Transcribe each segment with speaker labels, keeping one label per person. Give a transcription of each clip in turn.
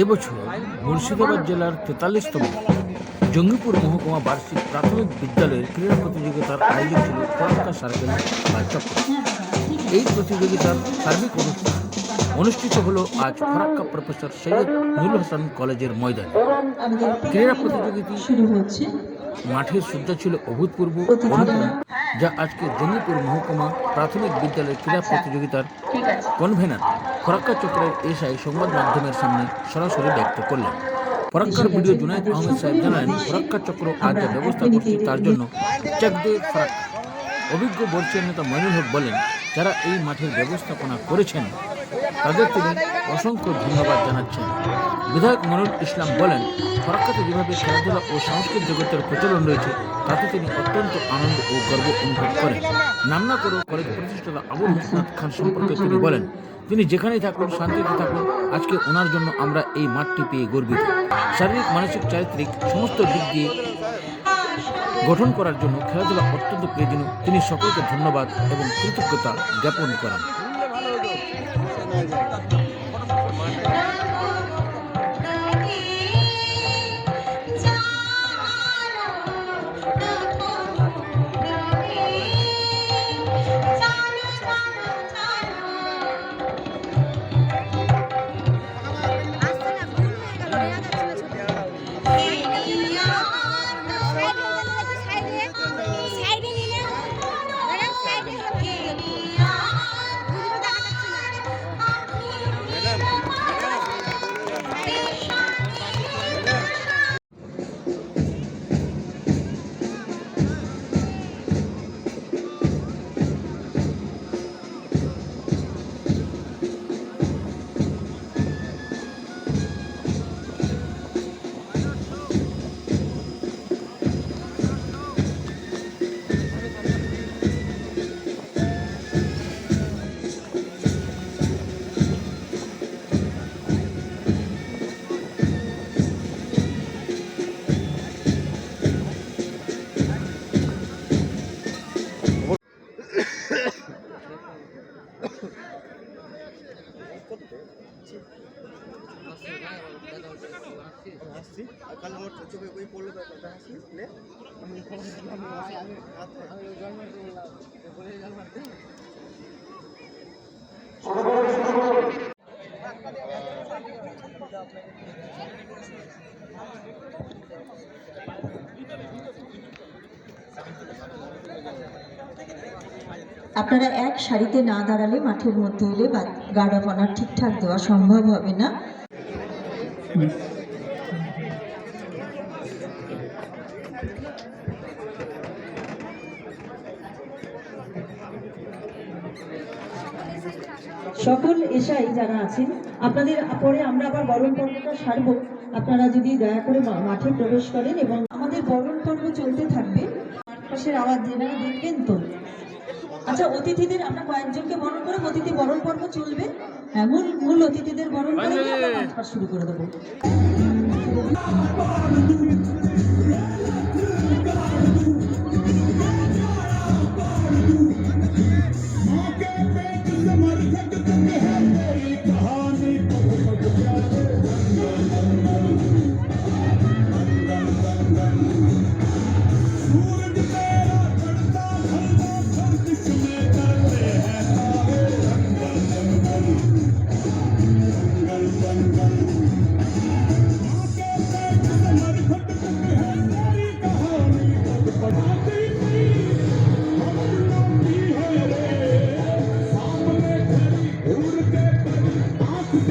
Speaker 1: এবছর মুর্শিদাবাদ জেলার তেতাল্লিশতম জঙ্গিপুর মহকুমা বার্ষিক প্রাথমিক বিদ্যালয়ের ক্রীড়া প্রতিযোগিতার আয়োজন ছিল ফরাক্কা সার্কেল বা চক্র। এই প্রতিযোগিতার সার্বিক অনুষ্ঠান অনুষ্ঠিত হলো আজ ফরাক্কা প্রফেসর সৈয়দ নুরুল হাসান কলেজের ময়দানে। ক্রীড়া প্রতিযোগিতা
Speaker 2: শুরু হচ্ছে।
Speaker 1: মাঠের সজ্জা ছিল অভূতপূর্ব অনুপম যা আজকে জঙ্গিপুর মহকুমা প্রাথমিক বিদ্যালয়ের ক্রীড়া প্রতিযোগিতার
Speaker 2: ঠিক
Speaker 1: কনভেনার ফরাক্কা চক্রের এসআই সংবাদ মাধ্যমের সামনে সরাসরি ব্যক্ত করলেন। ফরাক্কার ভিডিও জুনায়দ আহমেদ সাহেব জানালেন ফরাক্কা চক্র আজ যা ব্যবস্থা করছে তার জন্য চেক দিয়ে ফরাক্কা। অভিজ্ঞ বর্ষীয় নেতা মইনুল হক বলেন যারা এই মাঠের ব্যবস্থাপনা করেছেন তাদের তিনি অসংখ্য ধন্যবাদ জানাচ্ছেন। বিধায়ক মনুল ইসলাম বলেন ফরাক্কাতে যেভাবে খেলাধুলা ও সাংস্কৃতিক জগতের প্রচলন রয়েছে, তাতে তিনি অত্যন্ত আনন্দ ও গর্ব অনুভব করেন। নামনা করে কলেজ প্রতিষ্ঠাতা আবুল হাসনাত খান সম্পর্কে তিনি বলেন, তিনি যেখানেই থাকুন, শান্তিতে থাকুন, আজকে ওনার জন্য আমরা এই মাঠটি পেয়ে গর্বিত। শারীরিক, মানসিক, চারিত্রিক সমস্ত দিক দিয়ে গঠন করার জন্য খেলাধুলা অত্যন্ত প্রয়োজনীয়। তিনি সকলকে ধন্যবাদ এবং কৃতজ্ঞতা জ্ঞাপন করেন।
Speaker 3: আসছি।
Speaker 4: আর কাল আমার চোখে বই পড়ল ব্যাপারটা হাসি নে আমি আমি
Speaker 2: আপনারা এক সারিতে না দাঁড়ালে মাঠের মধ্যে এলে গার্ড অফ অনার ঠিকঠাক দেওয়া সম্ভব হবে না। সকল এসআই যারা আছেন, আপনাদের পরে আমরা আবার বরণ পর্বটা সারবো। আপনারা যদি দয়া করে মাঠে প্রবেশ করেন এবং আমাদের বরণ পর্ব চলতে থাকবে। পাশের আওয়াজ যেনারা দেখবেন তো। আচ্ছা অতিথিদের আমরা কয়েকজনকে বরণ করে অতিথি বরণ পর্ব চলবে। এমন মূল মূল অতিথিদের বরণ করে আমরা শুরু করে দেবো।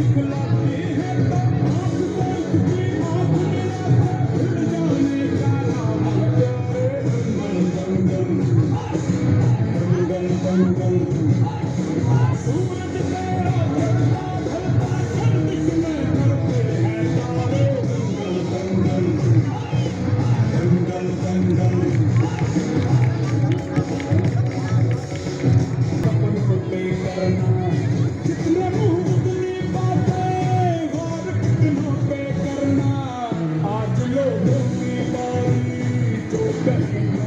Speaker 2: Teşekkürler. Thank you.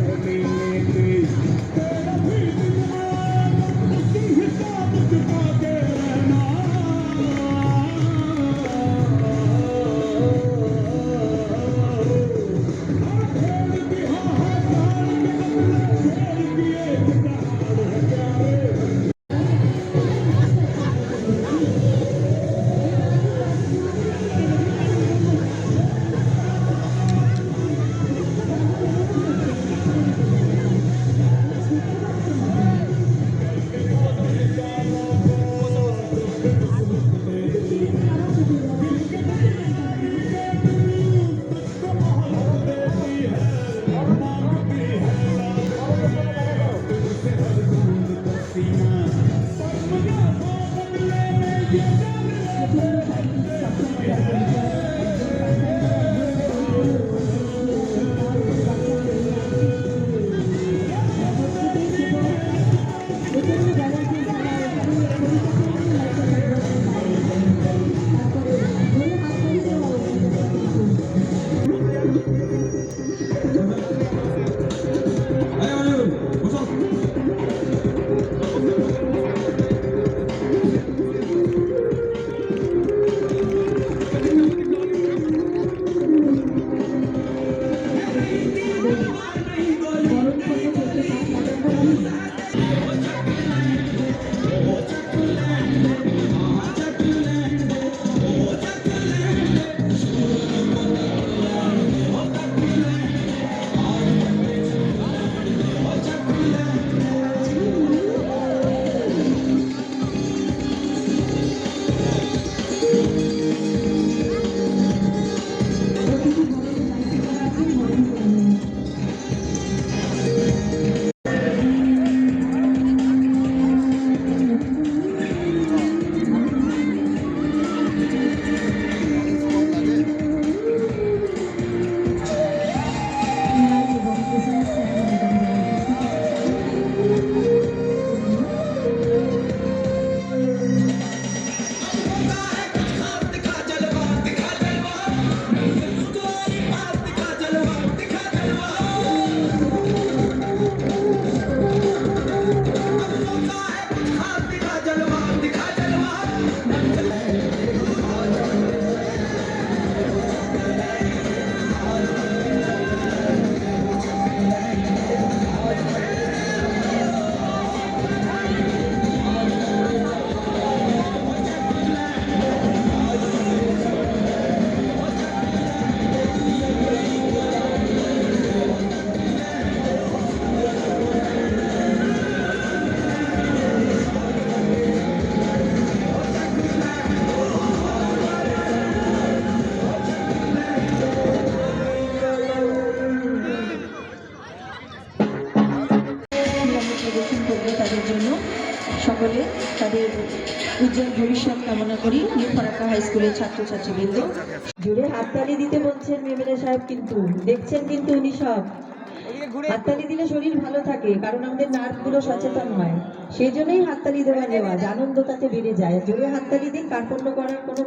Speaker 2: হাততালি দিতে বলছেন মেমেরা সাহেব কিন্তু, দেখছেন কিন্তু উনি সব। হাততালি দিলে শরীর ভালো থাকে, কারণ আমাদের সচেতন হয়। সেই জন্যই হাততালি দেওয়া নেওয়া আনন্দ তাতে বেড়ে যায়। জোরে হাততালি দিন, কার্পণ্য করার কোনো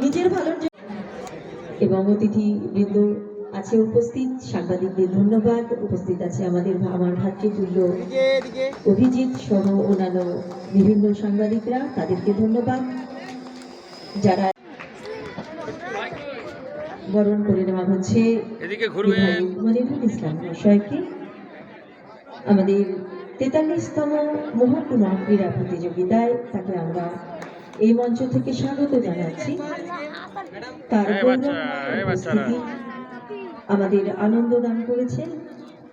Speaker 2: নিজের ভালোর জন্য। এবং অতিথি বৃন্দ আছে উপস্থিত, সাংবাদিকদের ধন্যবাদ। উপস্থিত আছে আমাদের আমার ভাতৃতুল্য অভিজিৎ সহ অন্যান্য বিভিন্ন সাংবাদিকরা, তাদেরকে ধন্যবাদ। যারা বরণ করে নেওয়া হচ্ছে
Speaker 1: এদিকে
Speaker 2: বিধায়ক মনিরুল ইসলাম মহাশয়কে আমাদের তেতাল্লিশতম মহকুমা ক্রীড়া প্রতিযোগিতায় তাকে আমরা এই মঞ্চ থেকে স্বাগত জানাচ্ছি। তার আমাদের আনন্দ দান করেছেন।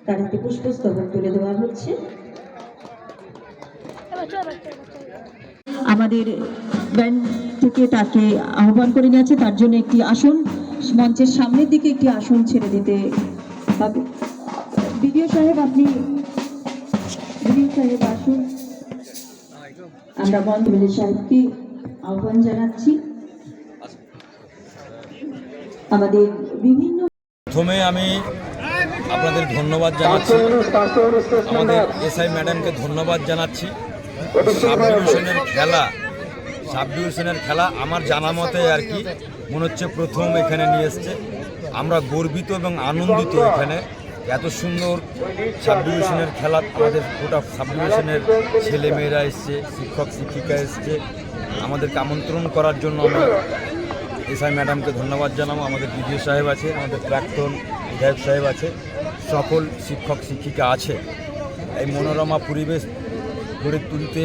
Speaker 2: তার হাতে পুষ্পস্তবক তুলে দেওয়া হচ্ছে। আমাদের ব্যান্ড থেকে তাকে আহ্বান করে নিয়েছে। তার জন্য একটি আসন মঞ্চের সামনের দিকে একটি আসন ছেড়ে দিতে হবে। বিডিও সাহেব, আপনি বিডিও সাহেব আসুন। আমরা বন্ধ সাহেবকে আহ্বান জানাচ্ছি। আমাদের বিভিন্ন
Speaker 5: প্রথমে আমি আপনাদের ধন্যবাদ জানাচ্ছি। আমাদের এসআই ম্যাডামকে ধন্যবাদ জানাচ্ছি। খেলা সাব ডিভিশনের খেলা আমার জানা মতে আর কি, মনে হচ্ছে প্রথম এখানে নিয়ে এসছে। আমরা গর্বিত এবং আনন্দিত এখানে। এত সুন্দর সাব ডিভিশনের খেলা, আমাদের গোটা সাব ডিভিশনের ছেলে মেয়েরা এসছে, শিক্ষক, শিক্ষিকা এসছে। আমাদেরকে আমন্ত্রণ করার জন্য আমি এসআই ম্যাডামকে ধন্যবাদ জানাব। আমাদের বিডিও সাহেব আছে, আমাদের প্রাক্তন বিধায়ক সাহেব আছে। সকল শিক্ষক, শিক্ষিকা আছে। এই মনোরমা পরিবেশ গড়ে তুলতে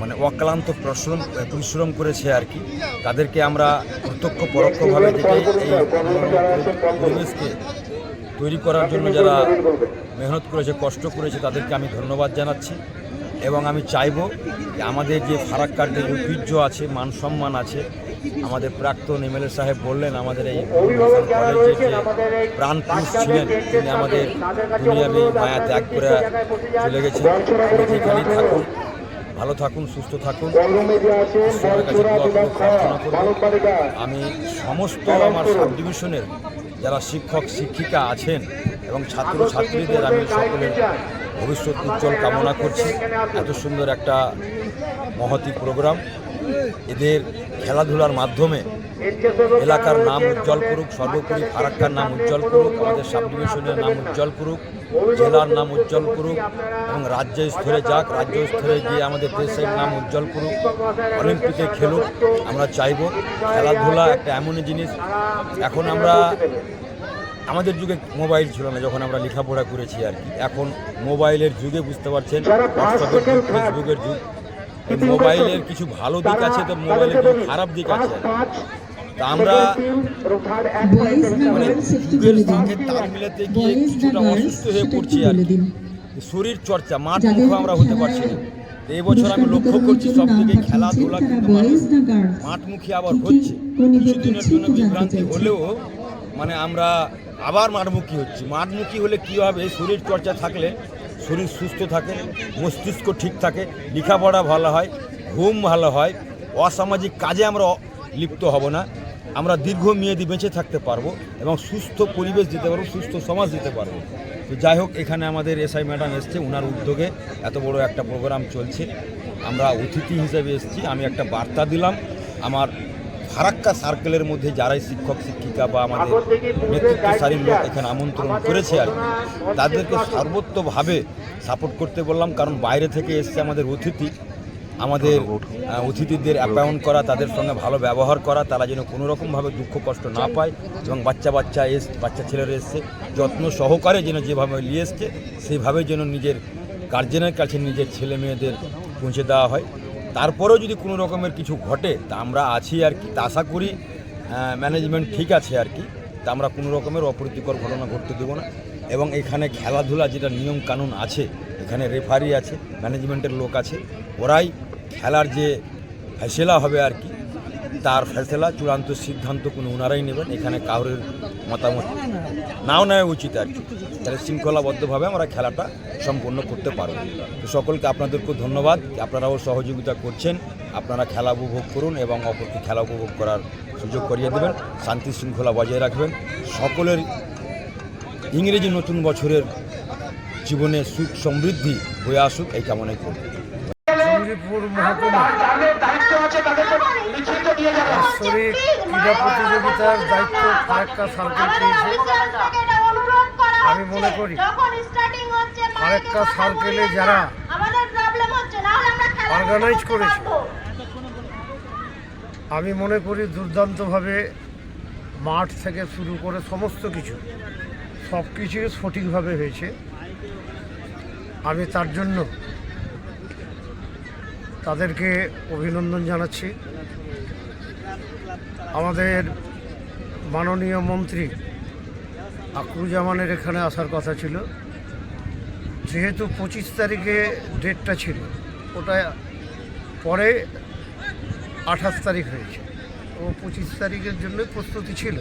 Speaker 5: মানে অক্লান্ত পরিশ্রম পরিশ্রম করেছে আর কি। তাদেরকে আমরা প্রত্যক্ষ পরোক্ষভাবে যেটা এই পরিবেশকে তৈরি করার জন্য যারা মেহনত করেছে কষ্ট করেছে তাদেরকে আমি ধন্যবাদ জানাচ্ছি। এবং আমি চাইব যে আমাদের যে ফারাক্কার যে ঐতিহ্য আছে মান সম্মান আছে আমাদের প্রাক্তন এমএলএ সাহেব বললেন আমাদের এই কলেজের যে প্রাণ পুরুষ ছিলেন তিনি আমাদের দুনিয়াবি মায়া ত্যাগ করে চলে গেছেন। তিনি যেখানেই থাকুন ভালো থাকুন সুস্থ থাকুন। আমি সমস্ত আমার সাব ডিভিশনের যারা শিক্ষক শিক্ষিকা আছেন এবং ছাত্র ছাত্রীদের আমি সকলের ভবিষ্যৎ উজ্জ্বল কামনা করছি। এত সুন্দর একটা মহতি প্রোগ্রাম এদের খেলাধুলার মাধ্যমে এলাকার নাম উজ্জ্বল করুক, সর্বোপরি ফারাক্কার নাম উজ্জ্বল করুক, আমাদের সাব ডিভিশনের নাম উজ্জ্বল করুক, জেলার নাম উজ্জ্বল করুক এবং রাজ্য স্তরে যাক, রাজ্য স্তরে গিয়ে আমাদের দেশের নাম উজ্জ্বল করুক, অলিম্পিকে খেলুক, আমরা চাইব খেলাধুলা একটা এমনই জিনিস। এখন আমরা, আমাদের যুগে মোবাইল ছিল না যখন আমরা লেখাপড়া করেছি আর কি। এখন মোবাইলের যুগে বুঝতে পারছেন যুগ, ফেসবুকের যুগ। মোবাইলের কিছু ভালো দিক আছে তো মোবাইলের কিছু খারাপ দিক আছে তা আমরা মানে যুগের সঙ্গে তাল মিলাতে গিয়ে কিছুটা অসুস্থ হয়ে পড়ছি আর কি। শরীর চর্চা মাঠ মুখ আমরা হতে পারছি না। এই বছর আমি লক্ষ্য করছি সব
Speaker 2: থেকে
Speaker 5: খেলাধুলা কিন্তু মানুষ মাঠমুখী আবার হচ্ছে। কিছুদিনের জন্য বিভ্রান্তি হলেও মানে আমরা আবার মাঠমুখী হচ্ছি। মাঠমুখী হলে কী হবে? শরীর চর্চা থাকলে শরীর সুস্থ থাকে মস্তিষ্ক ঠিক থাকে লেখাপড়া ভালো হয় ঘুম ভালো হয়। অসামাজিক কাজে আমরা লিপ্ত হব না। আমরা দীর্ঘমেয়াদী বেঁচে থাকতে পারব এবং সুস্থ পরিবেশ দিতে পারব সুস্থ সমাজ দিতে পারব। তো যাই হোক এখানে আমাদের এসআই ম্যাডাম এসছে ওনার উদ্যোগে এত বড় একটা প্রোগ্রাম চলছে। আমরা অতিথি হিসেবে এসেছি আমি একটা বার্তা দিলাম। আমার ফারাক্কা সার্কেলের মধ্যে যারাই শিক্ষক শিক্ষিকা বা আমাদের নেতৃত্বশালীর লোক এখানে আমন্ত্রণ করেছে আর কি, তাদেরকে সর্বোত্তভাবে সাপোর্ট করতে বললাম কারণ বাইরে থেকে এসছে আমাদের অতিথি। আমাদের অতিথিদের অ্যাপাউন্ট করা, তাদের সঙ্গে ভালো ব্যবহার করা, তারা যেন কোনো রকমভাবে দুঃখ কষ্ট না পায় এবং বাচ্চা বাচ্চা এস, বাচ্চা ছেলেরা এসছে, যত্ন সহকারে যেন যেভাবে নিয়ে এসছে সেইভাবে যেন নিজের গার্জেনের কাছে নিজের ছেলে মেয়েদের পৌঁছে দেওয়া হয়। তারপরেও যদি কোনো রকমের কিছু ঘটে, তা আমরা আছি আর কি, তা আশা করি ম্যানেজমেন্ট ঠিক আছে আর কি, তা আমরা কোনো রকমের অপ্রীতিকর ঘটনা ঘটতে দেবো না। এবং এখানে খেলাধুলা যেটা নিয়ম কানুন আছে, এখানে রেফারি আছে ম্যানেজমেন্টের লোক আছে, ওরাই খেলার যে ফেসলা হবে আর কি, তার ফেসলা চূড়ান্ত সিদ্ধান্ত কোনো ওনারাই নেবেন। এখানে কাউরের মতামত নাও নেওয়া উচিত আর কি। তাহলে শৃঙ্খলাবদ্ধভাবে আমরা খেলাটা সম্পন্ন করতে পারব। তো সকলকে আপনাদেরকে ধন্যবাদ। আপনারাও সহযোগিতা করছেন। আপনারা খেলা উপভোগ করুন এবং অপরকে খেলা উপভোগ করার সুযোগ করিয়ে দেবেন। শান্তি শৃঙ্খলা বজায় রাখবেন। সকলের ইংরেজি নতুন বছরের জীবনে সুখ সমৃদ্ধি হয়ে আসুক, এই কামনাই করব।
Speaker 6: মহকুমা বাৎসরিক ক্রীড়া প্রতিযোগিতার দায়িত্ব ফারাক্কা সার্কেল পেয়েছে আমি মনে করি ফারাক্কা সার্কেলে যারা অর্গানাইজ করেছে। আমি মনে করি দুর্দান্তভাবে মাঠ থেকে শুরু করে সমস্ত কিছু সব কিছুই সঠিকভাবে হয়েছে। আমি তার জন্য তাদেরকে অভিনন্দন জানাচ্ছি। আমাদের মাননীয় মন্ত্রী আকরুজামানের এখানে আসার কথা ছিল। যেহেতু পঁচিশ তারিখে ডেটটা ছিল, ওটা পরে আঠাশ তারিখ হয়েছে। ও পঁচিশ তারিখের জন্য প্রস্তুতি ছিল।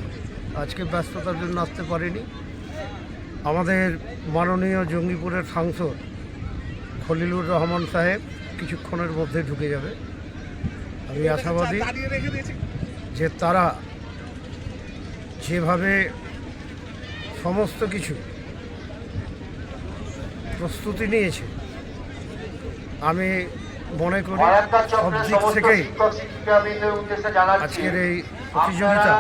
Speaker 6: আজকে ব্যস্ততার জন্য আসতে পারেনি। আমাদের মাননীয় জঙ্গিপুরের সাংসদ খলিলুর রহমান সাহেব কিছুক্ষণের মধ্যে ঢুকে যাবে। আমি আশাবাদী যে তারা যেভাবে সমস্ত কিছু প্রস্তুতি নিয়েছে আমি মনে করি সব দিক থেকেই আজকের এই প্রতিযোগিতা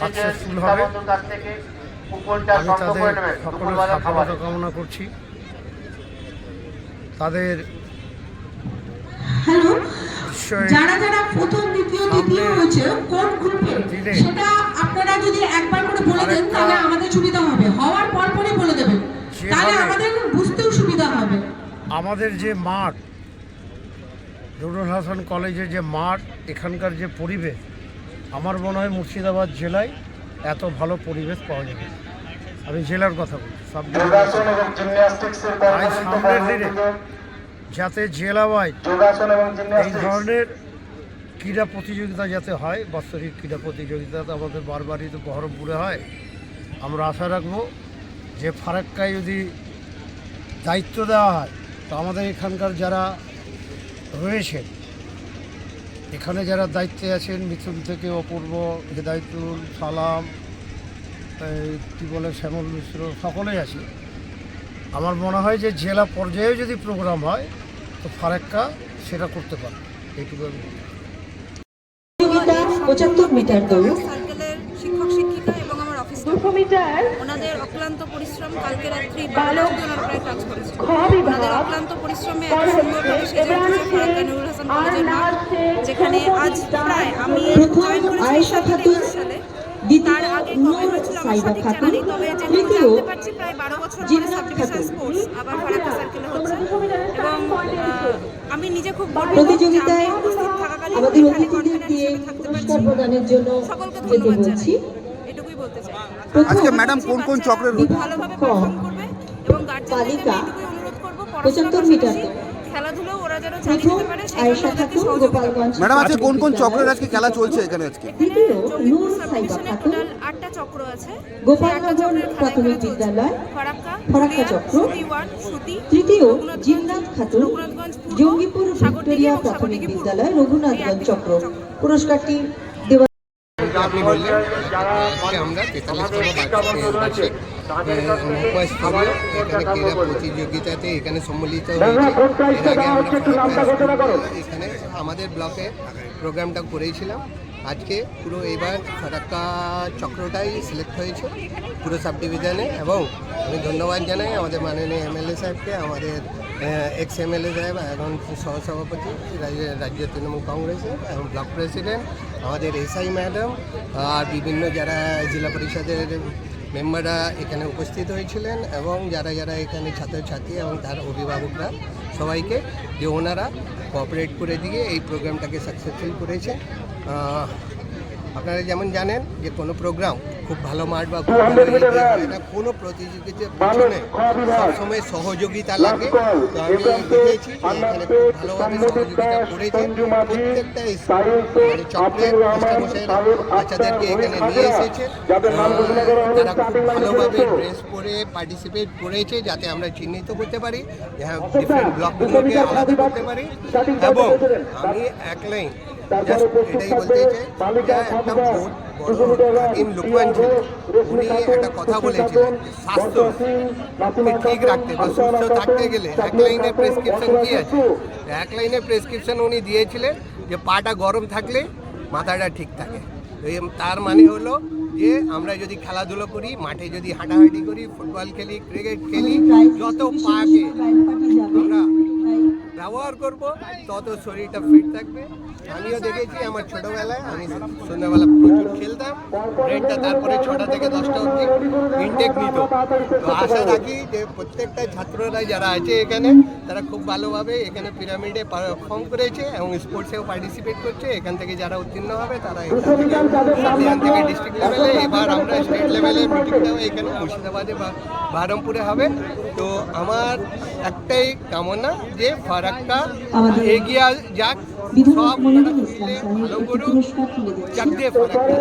Speaker 6: সাকসেসফুল হবে। আমি তাদের সকলের সফলতা কামনা করছি। তাদের
Speaker 2: হ্যালো যারা যারা প্রথম দ্বিতীয় তৃতীয় হয়েছে কোন গ্রুপে সেটা আপনারা যদি একবার করে বলে দেন তাহলে আমাদের সুবিধা হবে। হওয়ার পর পরে বলে দেবেন। তাহলে আমাদের বুঝতেও সুবিধা হবে।
Speaker 6: আমাদের যে মাঠ নুরুল হাসান কলেজের যে মাঠ এখানকার যে পরিবেশ আমার মনে হয় মুর্শিদাবাদ জেলায় এত ভালো পরিবেশ পাওয়া যাবে। আমি জেলার কথা সব
Speaker 7: যোগাসন এবং জিমন্যাস্টিক্সের
Speaker 6: যাতে জেলা
Speaker 7: যোগাসন এবং
Speaker 6: এই ধরনের ক্রীড়া প্রতিযোগিতা যাতে হয় বাৎসরিক ক্রীড়া প্রতিযোগিতা তো আমাদের বারবারই তো বহরমপুরে হয়। আমরা আশা রাখব যে ফারাক্কায় যদি দায়িত্ব দেওয়া হয় তো আমাদের এখানকার যারা রয়েছেন এখানে যারা দায়িত্বে আছেন মিথুন থেকে অপূর্ব হেদায়তুল সালাম কী বলে শ্যামল মিশ্র সকলেই আছে। আমার মনে হয় যে জেলা পর্যায়েও যদি প্রোগ্রাম হয় তো ফারাক্কা সেটা করতে পারে এইটুকু আমি
Speaker 2: পঁচাত্তর মিটার দৌড়।
Speaker 3: শিক্ষক শিক্ষিকা এবং আমার অফিস
Speaker 2: মিটার।
Speaker 3: ওনাদের অক্লান্ত পরিশ্রম কালকে রাত্রি বারো অবধি ওনারা প্রায় কাজ করেছে। ওনাদের অক্লান্ত পরিশ্রমে এত সুন্দরভাবে সেজে উঠেছে ফারাক্কা নুরুল হাসান কলেজের মাঠ যেখানে আজ প্রায় আমি জয়েন করেছি সালে
Speaker 2: দ্বিতীয়
Speaker 3: তার আগে কবে
Speaker 2: নূর
Speaker 3: হয়েছিল আমার
Speaker 2: সাইবা খাতুন, তৃতীয় জিন্নাত খাতুন।
Speaker 3: আমি নিজে খুব
Speaker 2: প্রতিযোগিতায় আমাদের অতিথিদের দিয়ে। পুরস্কার প্রদানের জন্য যেতে বলছি।
Speaker 3: চাই।
Speaker 4: আজকে ম্যাডাম কোন কোন চক্রের
Speaker 2: বালিকা, পঁচাত্তর মিটার।
Speaker 3: খেলাধুলো
Speaker 2: প্রথম আয়েশা
Speaker 3: করবে।
Speaker 2: গোপালগঞ্জ
Speaker 4: ম্যাডাম আজকে কোন কোন চক্রের আজকে খেলা চলছে এখানে আজকে?
Speaker 2: দ্বিতীয় নূর সাইবা খাতুন,
Speaker 3: আটটা চক্র আছে। খেলা
Speaker 2: প্রাথমিক বিদ্যালয়,
Speaker 3: ফারাক্কা
Speaker 2: চক্র, তৃতীয়
Speaker 3: রঘুনাথগঞ্জ,
Speaker 2: খাতুন জঙ্গিপুর ভিক্টোরিয়া প্রাথমিক বিদ্যালয় রঘুনাথগঞ্জ চক্র।
Speaker 3: চক্র।
Speaker 2: পুরস্কারটি দেওয়া
Speaker 8: আপনি বললেন আমরা তেতাল্লিশতম বার্ষিক এখানে ক্রীড়া প্রতিযোগিতাতে এখানে সম্মিলিত হয়েছে। এর আগে আমরা এখানে আমাদের ব্লকে প্রোগ্রামটা করেছিলাম। আজকে পুরো এবার ফারাক্কা চক্রটাই সিলেক্ট হয়েছে পুরো সাব ডিভিশনে এবং আমি ধন্যবাদ জানাই আমাদের মাননীয় এমএলএ সাহেবকে আমাদের এক্স এমএলএ সাহেব এখন সহসভাপতি রাজ্য- রাজ্য তৃণমূল কংগ্রেসের এবং ব্লক প্রেসিডেন্ট আমাদের এসআই ম্যাডাম আর বিভিন্ন যারা জেলা পরিষদের মেম্বাররা এখানে উপস্থিত হয়েছিলেন এবং যারা যারা এখানে ছাত্রছাত্রী এবং তার অভিভাবকরা, সবাইকে যে ওনারা কোঅপারেট করে দিয়ে এই প্রোগ্রামটাকে সাকসেসফুল করেছে। আপনারা যেমন জানেন যে কোনো প্রোগ্রাম খুব ভালো মাঠ বা খুব ভালো ইয়ে না কোনো প্রতিযোগিতার পিছনে সবসময় সহযোগিতা লাগে। তো আমি দেখেছি এখানে খুব ভালোভাবে সহযোগিতা করেছে প্রত্যেকটা স্কুল মানে মাস্টারমশাইরা বাচ্চাদেরকে এখানে নিয়ে এসেছে। তারা খুব ভালোভাবে ড্রেস পরে পার্টিসিপেট করেছে যাতে আমরা চিহ্নিত করতে পারি। ডিফারেন্ট ব্লকগুলোকে আলাদা করতে পারি। এবং আমি এক যে একটা উনি কথা বলেছিলেন স্বাস্থ্য ঠিক রাখতে বা সুস্থ থাকতে গেলে। এক লাইনে প্রেসক্রিপশন কি আছে। এক লাইনে প্রেসক্রিপশন উনি দিয়েছিলেন যে পাটা গরম থাকলে মাথাটা ঠিক থাকে। তার মানে হলো যে আমরা যদি খেলাধুলো করি, মাঠে যদি হাঁটাহাঁটি করি, ফুটবল খেলি, ক্রিকেট খেলি, যত পাকে আমরা ব্যবহার করব, তত শরীরটা ফিট থাকবে। আমিও দেখেছি আমার ছোটবেলায়, আমি সন্ধ্যাবেলা প্রচুর খেলতাম। ব্রেনটা তারপরে ছটা থেকে দশটা অবধি ইনটেক নিত। তো আশা রাখি যে প্রত্যেকটা ছাত্ররা যারা আছে এখানে তারা খুব ভালোভাবে এখানে পিরামিডে পারফর্ম করেছে এবং স্পোর্টসেও পার্টিসিপেট করছে। এখান থেকে যারা উত্তীর্ণ হবে তারা এখান থেকে ডিস্ট্রিক্ট লেভেলে এবার আমরা স্টেট লেভেলে মিটিংটাও এখানে মুর্শিদাবাদে বা বারমপুরে হবে। তো আমার একটাই কামনা যে ফারাক্কা এগিয়ে যাক সব ভালো করুক
Speaker 2: দেবেন
Speaker 8: চাকরিয়ে ফারাক্কা।